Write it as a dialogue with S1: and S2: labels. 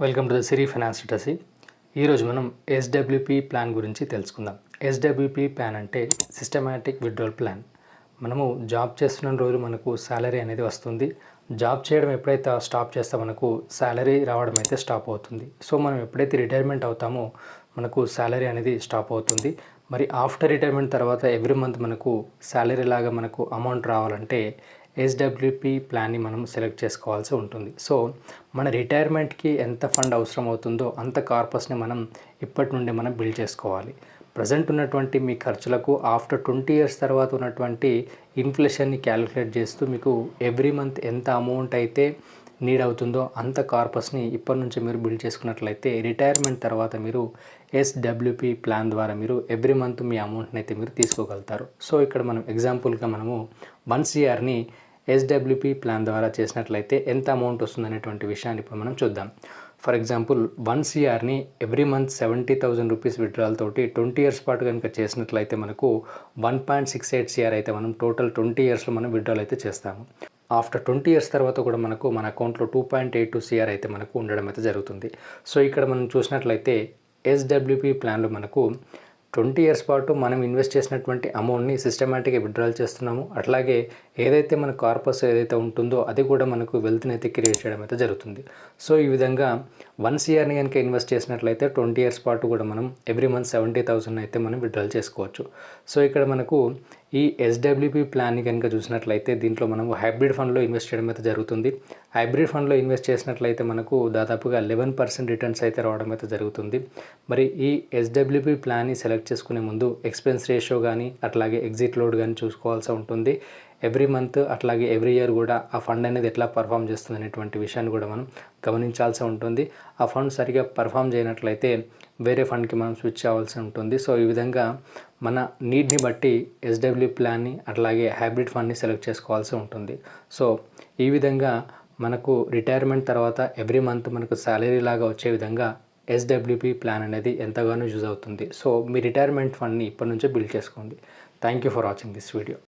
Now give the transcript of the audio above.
S1: Welcome to the Siri finance literacy ఈరోజు మనం SWP plan గురించి తెలుసుకుందాం. ఎస్డబ్ల్యూపీ ప్లాన్ అంటే సిస్టమాటిక్ విడ్రాల్ ప్లాన్ మనము జాబ్ చేస్తున్న రోజు మనకు శాలరీ అనేది వస్తుంది. జాబ్ చేయడం ఎప్పుడైతే స్టాప్ చేస్తే మనకు శాలరీ రావడం అయితే స్టాప్ అవుతుంది. సో మనం ఎప్పుడైతే రిటైర్మెంట్ అవుతామో మనకు శాలరీ అనేది స్టాప్ అవుతుంది. మరి ఆఫ్టర్ రిటైర్మెంట్ తర్వాత ఎవ్రీ మంత్ మనకు శాలరీ లాగా మనకు అమౌంట్ రావాలంటే ఎస్డబ్ల్యూపీ ప్లాన్ని మనం సెలెక్ట్ చేసుకోవాల్సి ఉంటుంది. సో మన రిటైర్మెంట్కి ఎంత ఫండ్ అవసరం అవుతుందో అంత కార్పస్ని మనం ఇప్పటి నుండి మనం బిల్డ్ చేసుకోవాలి. ప్రజెంట్ ఉన్నటువంటి మీ ఖర్చులకు ఆఫ్టర్ ట్వంటీ ఇయర్స్ తర్వాత ఉన్నటువంటి ఇన్ఫ్లేషన్ని క్యాలిక్యులేట్ చేస్తూ మీకు ఎవ్రీ మంత్ ఎంత అమౌంట్ అయితే నీడ్ అవుతుందో అంత కార్పస్ని ఇప్పటి నుంచి మీరు బిల్డ్ చేసుకున్నట్లయితే రిటైర్మెంట్ తర్వాత మీరు ఎస్డబ్ల్యూపీ ప్లాన్ ద్వారా మీరు ఎవ్రీ మంత్ మీ అమౌంట్ని అయితే మీరు తీసుకోగలుగుతారు. సో ఇక్కడ మనం ఎగ్జాంపుల్గా మనము వన్ సిఆర్ని ఎస్డబ్ల్యూపీ ప్లాన్ ద్వారా చేసినట్లయితే ఎంత అమౌంట్ వస్తుందనేటువంటి విషయాన్ని ఇప్పుడు మనం చూద్దాం. For example one సిఆర్ని every month seventy thousand rupees withdrawal తోటి ట్వంటీ ఇయర్స్ పాటు కనుక చేసినట్లయితే మనకు one point six eight CR అయితే మనం టోటల్ ట్వంటీ ఇయర్స్లో మనం విత్డ్రాల్ అయితే చేస్తాము. ఆఫ్టర్ ట్వంటీ ఇయర్స్ తర్వాత కూడా మనకు మన అకౌంట్లో two point eight two CR అయితే మనకు ఉండడం అయితే జరుగుతుంది. సో ఇక్కడ మనం చూసినట్లయితే ఎస్డబ్ల్యూపీ ప్లాన్లో మనకు ట్వంటీ ఇయర్స్ పాటు మనం ఇన్వెస్ట్ చేసినటువంటి అమౌంట్ని సిస్టమేటిక్గా విత్డ్రాల్ చేస్తున్నాము. అట్లాగే ఏదైతే మన కార్పస్ ఏదైతే ఉంటుందో అది కూడా మనకు వెల్త్ని అయితే క్రియేట్ చేయడం అయితే జరుగుతుంది. సో ఈ విధంగా వన్ సిఆర్ని కనుక ఇన్వెస్ట్ చేసినట్లయితే ట్వంటీ ఇయర్స్ పాటు కూడా మనం ఎవ్రీ మంత్ సెవెంటీ థౌసండ్ అయితే మనం విత్డ్రాల్ చేసుకోవచ్చు. సో ఇక్కడ మనకు ఈ ఎస్డబ్ల్యూపీ ప్లాన్ని కనుక చూసినట్లయితే దీంట్లో మనం హైబ్రిడ్ ఫండ్లో ఇన్వెస్ట్ చేయడం అయితే జరుగుతుంది. హైబ్రిడ్ ఫండ్లో ఇన్వెస్ట్ చేసినట్లయితే మనకు దాదాపుగా లెవెన్ పర్సెంట్ రిటర్న్స్ అయితే రావడం అయితే జరుగుతుంది. మరి ఈ ఎస్డబ్ల్యూపీ ప్లాన్ని సెలెక్ట్ చేసుకునే ముందు ఎక్స్పెన్స్ రేషియో కానీ అట్లాగే ఎగ్జిట్ లోడ్ కానీ చూసుకోవాల్సి ఉంటుంది. ఎవ్రీ మంత్ అట్లాగే ఎవ్రీ ఇయర్ కూడా ఆ ఫండ్ అనేది ఎట్లా పర్ఫామ్ చేస్తుంది అనేటువంటి విషయాన్ని కూడా మనం గమనించాల్సి ఉంటుంది. ఆ ఫండ్ సరిగా పర్ఫామ్ చేయనట్లయితే వేరే ఫండ్కి మనం స్విచ్ అవ్వాల్సి ఉంటుంది. సో ఈ విధంగా మన నీడ్ని బట్టి ఎస్డబ్ల్యూ ప్లాన్ని అట్లాగే హైబ్రిడ్ ఫండ్ని సెలెక్ట్ చేసుకోవాల్సి ఉంటుంది. సో ఈ విధంగా మనకు రిటైర్మెంట్ తర్వాత ఎవ్రీ మంత్ మనకు శాలరీ లాగా వచ్చే విధంగా ఎస్డబ్ల్యూపీ ప్లాన్ అనేది ఎంతగానో యూజ్ అవుతుంది. సో మీ రిటైర్మెంట్ ఫండ్ని ఇప్పటి నుంచే బిల్డ్ చేసుకోండి. Thank you for watching this video